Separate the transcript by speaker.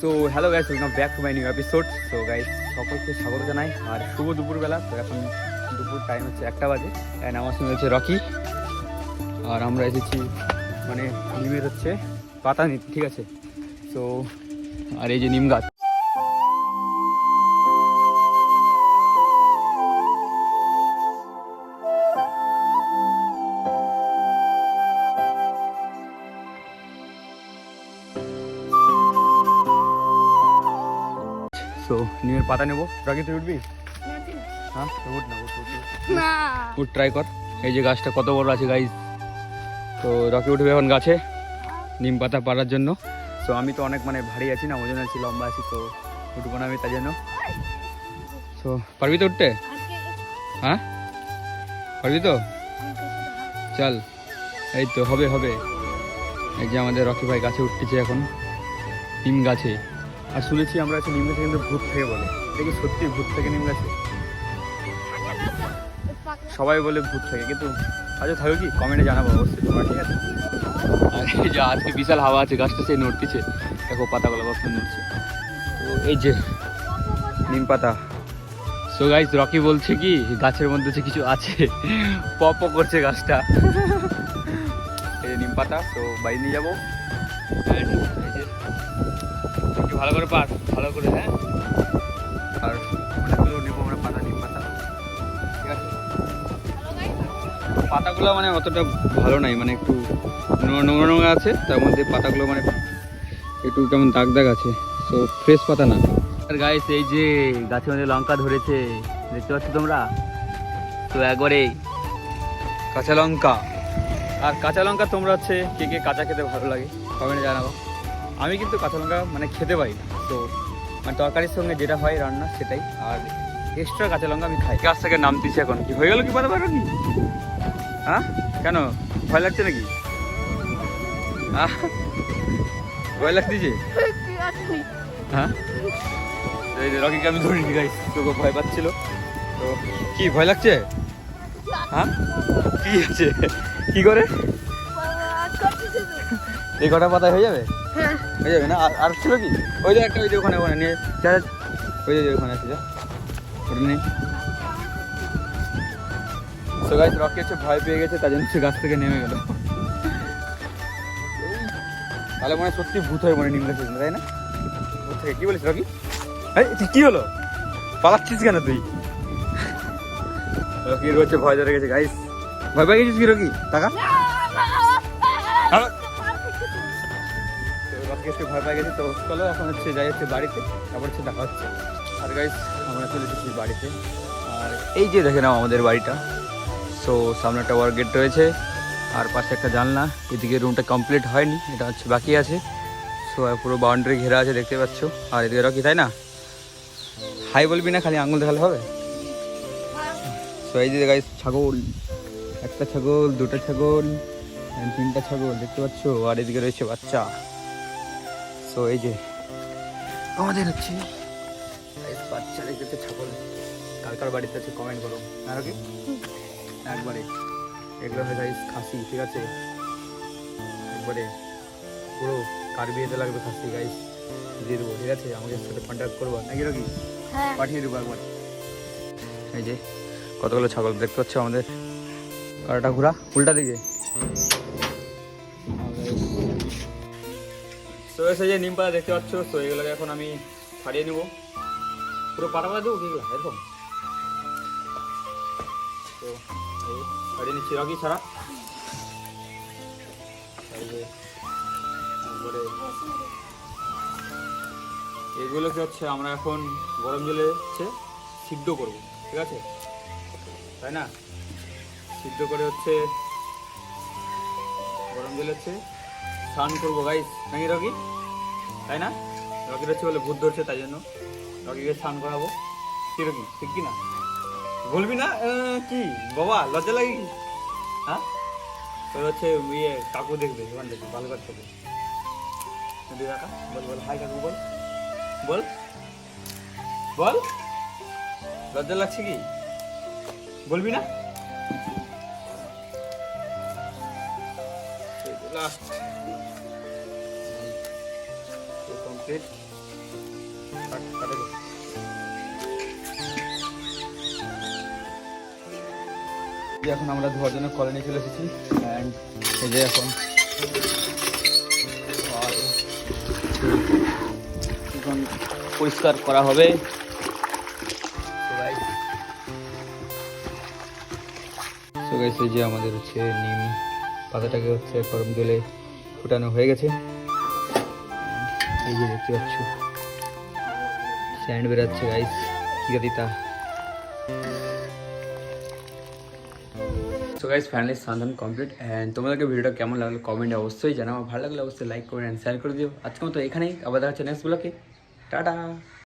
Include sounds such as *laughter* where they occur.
Speaker 1: So hello guys welcome back to my new episode so guys সকলকে স্বাগত জানাই। আর শুভ দুপুরবেলা। তো এখন দুপুর টাইম হচ্ছে একটা বাজে। অ্যান্ড আমার সঙ্গে হচ্ছে রকি। আর আমরা এসেছি মানে নিমের হচ্ছে পাতা নিতে। ঠিক আছে? সো আর এই যে নিম গাছ। সো নিমের পাতা নেব। রকি তুই উঠবি? হ্যাঁ? উঠ না ট্রাই কর। এই যে গাছটা কত বড় আছে গাইজ তো রকি উঠবে এখন গাছে নিম পাতা পাড়ার জন্য। তো আমি তো অনেক মানে ভারী আছি না ওজন আছি লম্বা আছি তো উঠবো না আমি তার জন্য। তো পারবি তো উঠতে? হ্যাঁ? পারবি তো? চল এই তো হবে হবে। এই যে আমাদের রকি ভাই গাছে উঠতেছে এখন নিম গাছে। আর শুনেছি আমরা হচ্ছে নিম গাছে কিন্তু ভূত থেকে বলে। এটা কি সত্যি ভূত থেকে নিম গাছে? সবাই বলে ভূত থেকে কিন্তু আচ্ছা থাকো কি? কমেন্টে জানাব অবশ্যই তোমরা ঠিক আছে? আর এই যে আজকে বিশাল হাওয়া আছে গাছটা সেই নড়তেছে। দেখো পাতাগুলো কত নড়ছে। তো এই যে নিম পাতা। সো গাইস রকি বলছে কি গাছের মধ্যে যে কিছু আছে পপ করছে গাছটা। *laughs* এই যে নিম পাতা তো বাইরে নিয়ে যাব। একটু ভালো করে পার ভালো করে হ্যাঁ? আর অনেকগুলো নেব আমরা, পাতা নিম পাতা। ঠিক আছে? পাতাগুলো মানে অতটা ভালো নাই মানে একটু নোংরা নোংরা আছে, তার মধ্যে পাতাগুলো মানে একটু কেমন দাগ দাগ আছে সো ফ্রেশ পাতা না। আর গাইস এই যে গাছের মধ্যে লঙ্কা ধরেছে, দেখতে পাচ্ছ তোমরা? তো একবারে কাঁচা লঙ্কা। আর কাঁচা লঙ্কা তোমরা হচ্ছে কে কে কাঁচা খেতে ভালো লাগে? কমেন্টে জানাব। আমি কিন্তু কাঁচা লঙ্কা মানে খেতে পারি না। তো মানে তরকারির সঙ্গে যেটা হয় রান্না, সেটাই। আর এক্সট্রা কাঁচা লঙ্কা আমি খাই। গাছ থেকে নামতিছে এখন? কি হয়ে গেল কি পাতা পারো কি হ্যাঁ? কেন? ভয় লাগছে নাকি? ভয় লাগতেছে? হ্যাঁ? এই রকিকে আমি ধরিনি গাইস তোকে ভয় পাচ্ছিল। তো কি, ভয় লাগছে? হ্যাঁ? কি আছে? কি করে? এই কটা পাতায় হয়ে যাবে? হ্যাঁ। হয়ে যাবে না? আর- আর ছিল কি? ওই যে একটা ওই যে ওখানে ওখানে নিয়ে যা। ওই যে ওখানে আছে যা। ওটা নেই সো গাইস রকি হচ্ছে ভয় পেয়ে গেছে তার জন্য সে গাছ থেকে নেমে গেল। তাহলে মনে সত্যি ভূত হয়ে মনে নিম গাছে তাই না? ভূত থেকে। কি বলিস রকি কি হলো? পালাচ্ছিস কেন তুই? রকির হচ্ছে ভয় ধরে গেছে গাইস ভয় পেয়ে গেছিস কি রকি টাকা? হচ্ছে ভয় পেয়ে গেছে, তো চলো এখন হচ্ছে যাই হচ্ছে বাড়িতে, তারপর হচ্ছে দেখা হচ্ছে। আর গাইস আমরা চলে এসেছি বাড়িতে। আর এই যে দেখে নাও আমাদের বাড়িটা। সো সামনে একটা ওয়ার গেট রয়েছে, আর পাশে একটা জানলা। এদিকে রুমটা কমপ্লিট হয়নি, এটা হচ্ছে বাকি আছে। সো পুরো বাউন্ডারি ঘেরা আছে, দেখতে পাচ্ছ। আর এদিকে রকি, তাই না? হাই বলবি না, খালি আঙুল দেখালে হবে? সো এই যে গাইস ছাগল। একটা ছাগল, দুটো ছাগল তিনটা ছাগল, দেখতে পাচ্ছ? আর এদিকে রয়েছে বাচ্চা। সো এই যে আমাদের হচ্ছে বাচ্চা দেখতে ছাগল। কার কার বাড়িতে আছে কমেন্ট করো। আর কি? একবারে। এগুলো হয়ে গাইস খাসি ঠিক আছে? একবারে পুরো কার বিয়েতে লাগবে খাসি গাইস দিয়ে দেবো ঠিক আছে? আমাদের সাথে কন্ট্যাক্ট করব। নাকি রকি?
Speaker 2: হ্যাঁ।
Speaker 1: পাঠিয়ে দেবো একবার। এই যে কতগুলো ছাগল দেখতে পাচ্ছ আমাদের? কারটা ঘোরা উল্টা দিকে। এসে যে নিম পাতা দেখতে পাচ্ছ, তো এগুলোকে এখন আমি ছাড়িয়ে নেব। পুরো পাতা পাতা দেবো কিগুলো এরকম তো ছাড়িয়ে নিচ্ছি, রকি ছাড়া। যে এগুলোকে হচ্ছে আমরা এখন গরম জলে হচ্ছে সিদ্ধ করব, ঠিক আছে? তাই না? সিদ্ধ করে হচ্ছে গরম জলে হচ্ছে স্নান করব গাইস নাকি রকি? তাই না? রকির হচ্ছে বলে ভূত ধরছে, তাই জন্য রকিকে স্নান করাবো। কি রকি? ঠিক কি না? বলবি না? কি? বাবা, লজ্জা লাগে? হ্যাঁ? তোর হচ্ছে ইয়ে কাকু দেখবে ওখান থেকে থেকে নদী কাকা বল বল হাই কাকু, বল। বল। বল। লজ্জা লাগছে কি? বলবি না? লাস্ট এখন আমরা ধোয়ার জন্য কলে নিয়ে চলে এসেছি। অ্যান্ড এই যে এখন এখন পরিষ্কার করা হবে। সো গাইস এই যে আমাদের হচ্ছে নিম পাতাটাকে হচ্ছে গরম জলে ফুটানো হয়ে গেছে। এই যে দেখতে পাচ্ছ। স্যান্ড বেরাচ্ছে গাইস কি দিতা সো গাইস ফাইনালি সান্ধান কমপ্লিট অ্যান্ড তোমাদেরকে ভিডিওটা কেমন লাগল কমেন্টে অবশ্যই জানাও। ভালো লাগলে অবশ্যই লাইক করে অ্যান্ড শেয়ার করে দিও। আজকে মতো এখানেই। আবার দেখা হচ্ছে নেক্সট ব্লকে টাটা!